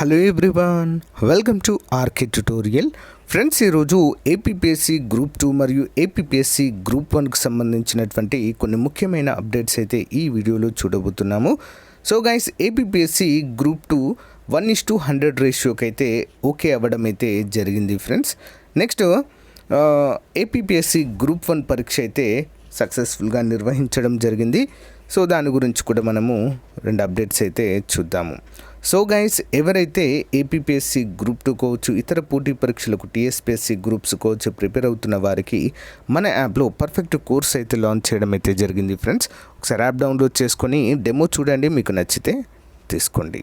Hello everyone welcome to RK tutorial friends ఈరోజు APPSC group two మరియు APPSC group వన్కి సంబంధించినటువంటి కొన్ని ముఖ్యమైన అప్డేట్స్ అయితే ఈ వీడియోలో చూడబోతున్నాము. So guys APPSC group two one is to hundred రేషియోకి అయితే ఓకే అవ్వడం అయితే జరిగింది friends next APPSC group one పరీక్ష అయితే సక్సెస్ఫుల్గా నిర్వహించడం జరిగింది. సో దాని గురించి కూడా మనము రెండు అప్డేట్స్ అయితే చూద్దాము. సో గైస్ ఎవరైతే ఏపీపీఎస్సీ గ్రూప్ టూ కోవచ్చు ఇతర పోటీ పరీక్షలకు టీఎస్పీఎస్సీ గ్రూప్స్ కోవచ్చు ప్రిపేర్ అవుతున్న వారికి మన యాప్లో పర్ఫెక్ట్ కోర్స్ అయితే లాంచ్ చేయడం అయితే జరిగింది ఫ్రెండ్స్ ఒకసారి యాప్ డౌన్లోడ్ చేసుకొని డెమో చూడండి మీకు నచ్చితే తీసుకోండి.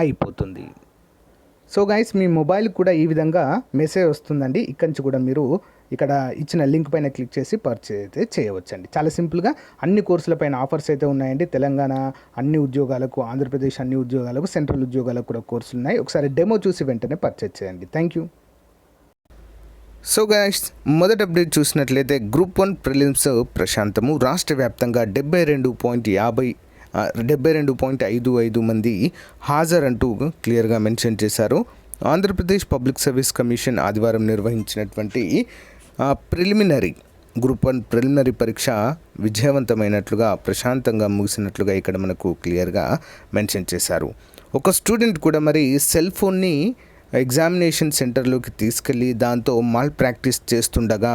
అయిపోతుంది. సో గైస్ మీ మొబైల్ కూడా ఈ విధంగా మెసేజ్ వస్తుందండి. ఇక్కడి నుంచి కూడా మీరు ఇక్కడ ఇచ్చిన లింక్ పైన క్లిక్ చేసి పర్చేజ్ అయితే చేయవచ్చండి. చాలా సింపుల్గా అన్ని కోర్సుల పైన ఆఫర్స్ అయితే ఉన్నాయండి. తెలంగాణ అన్ని ఉద్యోగాలకు ఆంధ్రప్రదేశ్ అన్ని ఉద్యోగాలకు సెంట్రల్ ఉద్యోగాలకు కూడా కోర్సులు ఉన్నాయి. ఒకసారి డెమో చూసి వెంటనే పర్చేజ్ చేయండి. థ్యాంక్ యూ సో గైస్ మొదటి అప్డేట్ చూసినట్లయితే గ్రూప్ వన్ ప్రిలిమ్స్ ప్రశాంతము. రాష్ట్ర వ్యాప్తంగా డెబ్బై రెండు పాయింట్ యాభై డెబ్బై రెండు పాయింట్ ఐదు ఐదు మంది హాజర్ అంటూ క్లియర్గా మెన్షన్ చేశారు. ఆంధ్రప్రదేశ్ పబ్లిక్ సర్వీస్ కమిషన్ ఆదివారం నిర్వహించినటువంటి ప్రిలిమినరీ గ్రూప్ వన్ ప్రిలిమినరీ పరీక్ష విజయవంతమైనట్లుగా ప్రశాంతంగా ముగిసినట్లుగా ఇక్కడ మనకు క్లియర్గా మెన్షన్ చేశారు. ఒక స్టూడెంట్ కూడా మరి సెల్ ఫోన్ని ఎగ్జామినేషన్ సెంటర్లోకి తీసుకెళ్ళి దాంతో మాల్ ప్రాక్టీస్ చేస్తుండగా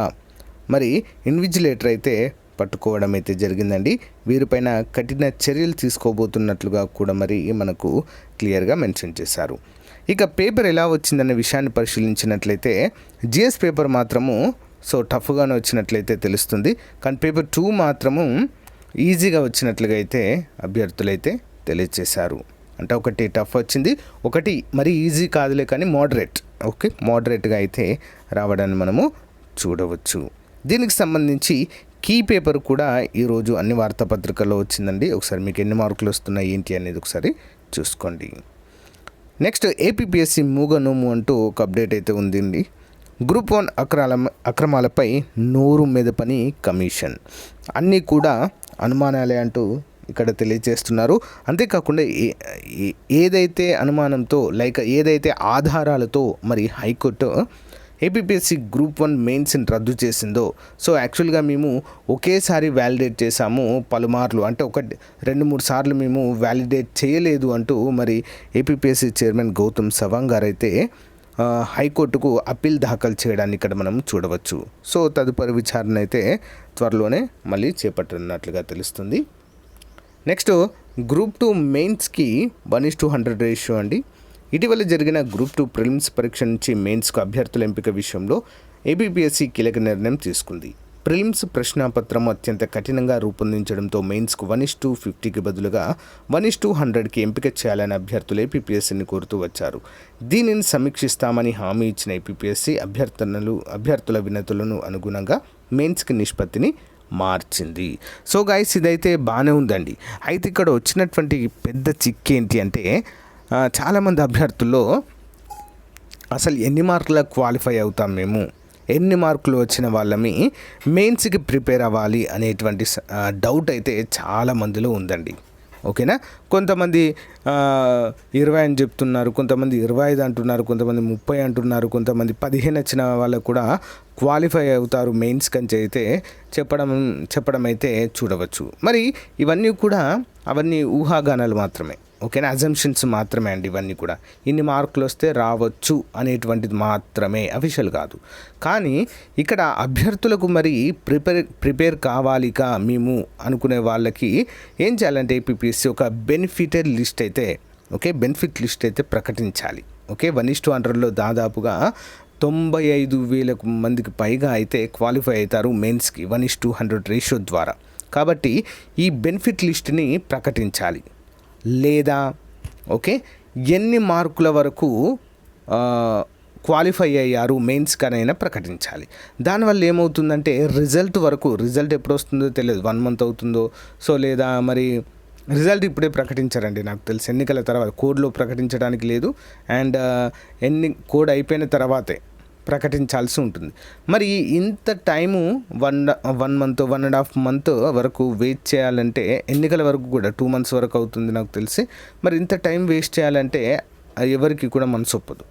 మరి ఇన్విజిలేటర్ అయితే పట్టుకోవడం అయితే జరిగిందండి. వీరిపైన కఠిన చర్యలు తీసుకోబోతున్నట్లుగా కూడా మరి మనకు క్లియర్గా మెన్షన్ చేశారు. ఇక పేపర్ ఎలా వచ్చిందనే విషయాన్ని పరిశీలించినట్లయితే జిఎస్ పేపర్ మాత్రము సో టఫ్గానే వచ్చినట్లయితే తెలుస్తుంది. కానీ పేపర్ టూ మాత్రము ఈజీగా వచ్చినట్లుగా అయితే అభ్యర్థులైతే తెలియజేశారు. అంటే ఒకటి టఫ్ వచ్చింది ఒకటి మరి ఈజీ కాదులే కానీ మోడరేట్. ఓకే మోడరేట్గా అయితే రావడాన్ని మనము చూడవచ్చు. దీనికి సంబంధించి కీ పేపర్ కూడా ఈరోజు అన్ని వార్తాపత్రికల్లో వచ్చిందండి. ఒకసారి మీకు ఎన్ని మార్కులు వస్తున్నాయి ఏంటి అనేది ఒకసారి చూసుకోండి. నెక్స్ట్ ఏపీపీఎస్సి మూగనోము అంటూ ఒక అప్డేట్ అయితే ఉందండి. గ్రూప్ వన్ అక్రాల అక్రమాలపై నోరు మీద పని కమిషన్. అన్నీ కూడా అనుమానాలే అంటూ ఇక్కడ తెలియజేస్తున్నారు. అంతేకాకుండా ఏదైతే అనుమానంతో లైక్ ఏదైతే ఆధారాలతో మరి high court APPSC group one మెయిన్స్ని రద్దు చేసిందో సో యాక్చువల్గా మేము ఒకేసారి వ్యాలిడేట్ చేశాము పలుమార్లు. అంటే ఒక రెండు మూడు సార్లు మేము వ్యాలిడేట్ చేయలేదు అంటూ మరి ఏపీపీఎస్సి చైర్మన్ గౌతమ్ సవాంగ్ గారైతే హైకోర్టుకు అప్పీల్ దాఖలు చేయడాన్ని ఇక్కడ మనం చూడవచ్చు. సో తదుపరి విచారణ అయితే త్వరలోనే మళ్ళీ చేపట్టనున్నట్లుగా తెలుస్తుంది. నెక్స్ట్ గ్రూప్ టూ మెయిన్స్కి one is to hundred ratio అండి. ఇటీవల జరిగిన గ్రూప్ టూ ప్రిలిమ్స్ పరీక్ష నుంచి మెయిన్స్కు అభ్యర్థుల ఎంపిక విషయంలో ఏబీపీఎస్సీ కీలక నిర్ణయం తీసుకుంది. ప్రిలిమ్స్ ప్రశ్నాపత్రం అత్యంత కఠినంగా రూపొందించడంతో మెయిన్స్కు వన్ ఇస్ టూ ఫిఫ్టీకి బదులుగా వన్ ఇస్ టూ హండ్రెడ్కి ఎంపిక చేయాలని అభ్యర్థులు ఏపీఎస్సీని కోరుతూ వచ్చారు. దీనిని సమీక్షిస్తామని హామీ ఇచ్చిన ఏపీఎస్సీ అభ్యర్థనలు అభ్యర్థుల వినతులను అనుగుణంగా మెయిన్స్కి నిష్పత్తిని మార్చింది. సో గైస్ ఇదైతే బాగానే ఉందండి. అయితే ఇక్కడ వచ్చినటువంటి పెద్ద చిక్ ఏంటి అంటే చాలామంది అభ్యర్థుల్లో అసలు ఎన్ని మార్కులకు క్వాలిఫై అవుతాం మేము? ఎన్ని మార్కులు వచ్చిన వాళ్ళమి? మెయిన్స్కి ప్రిపేర్ అవ్వాలి అనేటువంటి డౌట్ అయితే చాలా మందిలో ఉందండి. ఓకేనా? కొంతమంది ఇరవై అని చెప్తున్నారు కొంతమంది ఇరవై ఐదు అంటున్నారు కొంతమంది ముప్పై అంటున్నారు కొంతమంది పదిహేను వచ్చిన వాళ్ళకు కూడా క్వాలిఫై అవుతారు మెయిన్స్ కంచి అయితే చెప్పడం చెప్పడం అయితే చూడవచ్చు. మరి ఇవన్నీ కూడా అవన్నీ ఊహాగానాలు మాత్రమే. ఓకేనా? అజంప్షన్స్ మాత్రమే అండి ఇవన్నీ కూడా. ఇన్ని మార్కులు వస్తే రావచ్చు అనేటువంటిది మాత్రమే అఫీషియల్ కాదు. కానీ ఇక్కడ అభ్యర్థులకు మరి ప్రిపేర్ ప్రిపేర్ కావాలిగా మేము అనుకునే వాళ్ళకి ఏం చేయాలంటే ఏపీపీఎస్సీ ఒక బెనిఫిటెడ్ లిస్ట్ అయితే ఓకే బెనిఫిట్ లిస్ట్ అయితే ప్రకటించాలి. ఓకే వన్ ఇస్ టూ హండ్రెడ్లో దాదాపుగా తొంభై ఐదు వేలకు మందికి పైగా అయితే క్వాలిఫై అవుతారు మెయిన్స్కి one is to hundred ratio ద్వారా. కాబట్టి ఈ బెనిఫిట్ లిస్ట్ని ప్రకటించాలి. లేదా? ఓకే. ఎన్ని మార్కుల వరకు క్వాలిఫై అయ్యారు మెయిన్స్కనైనా ప్రకటించాలి. దానివల్ల ఏమవుతుందంటే రిజల్ట్ వరకు రిజల్ట్ ఎప్పుడు వస్తుందో తెలియదు. వన్ మంత్ అవుతుందో సో లేదా మరి రిజల్ట్ ఇప్పుడే ప్రకటించారండి నాకు తెలిసి. ఎన్నికల తర్వాత కోడ్లో ప్రకటించడానికి లేదు. అండ్ ఎన్ని కోడ్ అయిపోయిన తర్వాతే. ప్రకటించాల్సి ఉంటుంది. మరి ఇంత time one one month one and half month వరకు వెయిట్ చేయాలంటే ఎన్నికల వరకు కూడా టూ మంత్స్ వరకు అవుతుంది నాకు తెలిసి. మరి ఇంత టైం వేస్ట్ చేయాలంటే ఎవరికి కూడా మనసు ఒప్పదు.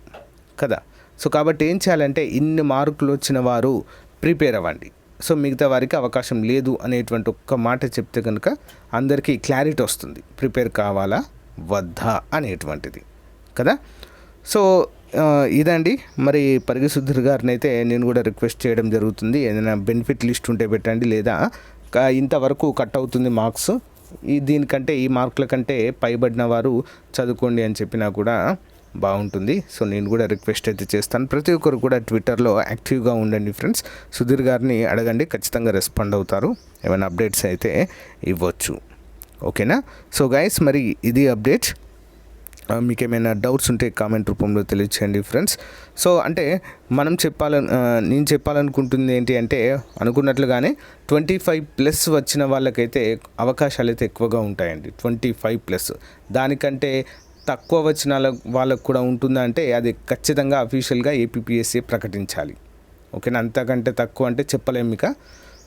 కదా? సో కాబట్టి ఏం చేయాలంటే ఇన్ని మార్కులు వచ్చిన వారు ప్రిపేర్ అవ్వండి. సో మిగతా వారికి అవకాశం లేదు అనేటువంటి ఒక్క మాట చెప్తే కనుక అందరికీ క్లారిటీ వస్తుంది. ప్రిపేర్ కావాలా? వద్దా? అనేటువంటిది. కదా? సో ఇదండి. మరి పరిగి సుధీర్ గారిని అయితే నేను కూడా రిక్వెస్ట్ చేయడం జరుగుతుంది. ఏదైనా బెనిఫిట్ లిస్ట్ ఉంటే పెట్టండి లేదా ఇంతవరకు కట్ అవుతుంది మార్క్స్. ఈ దీనికంటే ఈ మార్కుల కంటే పైబడిన వారు చదువుకోండి అని చెప్పినా కూడా బాగుంటుంది. సో నేను కూడా రిక్వెస్ట్ అయితే చేస్తాను. ప్రతి ఒక్కరు కూడా ట్విట్టర్లో యాక్టివ్గా ఉండండి ఫ్రెండ్స్. సుధీర్ గారిని అడగండి ఖచ్చితంగా రెస్పాండ్ అవుతారు. ఏమైనా అప్డేట్స్ అయితే ఇవ్వచ్చు. ఓకేనా? సో గైస్ మరి ఇది అప్డేట్. మీకు ఏమైనా డౌట్స్ ఉంటే కామెంట్ రూపంలో తెలియచేయండి ఫ్రెండ్స్. సో అంటే మనం చెప్పాలని నేను చెప్పాలనుకుంటుంది ఏంటి అంటే అనుకున్నట్లుగానే ట్వంటీ ఫైవ్ ప్లస్ వచ్చిన వాళ్ళకైతే అవకాశాలు అయితే ఎక్కువగా ఉంటాయండి. Twenty five plus. దానికంటే తక్కువ వచ్చిన వాళ్ళ- వాళ్ళకు కూడా ఉంటుందా అంటే అది ఖచ్చితంగా అఫీషియల్గా ఏపీఎస్సీ ప్రకటించాలి. ఓకేనా? అంతకంటే తక్కువ అంటే చెప్పలేము ఇక.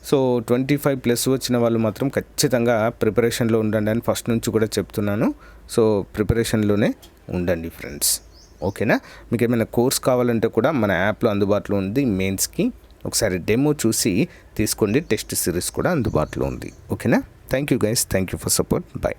సో ట్వంటీ ఫైవ్ ప్లస్ వచ్చిన వాళ్ళు మాత్రం ఖచ్చితంగా ప్రిపరేషన్లో ఉండండి అని ఫస్ట్ నుంచి కూడా చెప్తున్నాను. సో ప్రిపరేషన్లోనే ఉండండి ఫ్రెండ్స్. ఓకేనా? మీకు ఏమైనా కోర్స్ కావాలంటే కూడా మన యాప్లో అందుబాటులో ఉంది మెయిన్స్కి. ఒకసారి డెమో చూసి తీసుకోండి. టెస్ట్ సిరీస్ కూడా అందుబాటులో ఉంది. ఓకేనా? Thank you guys. Thank you for support. Bye.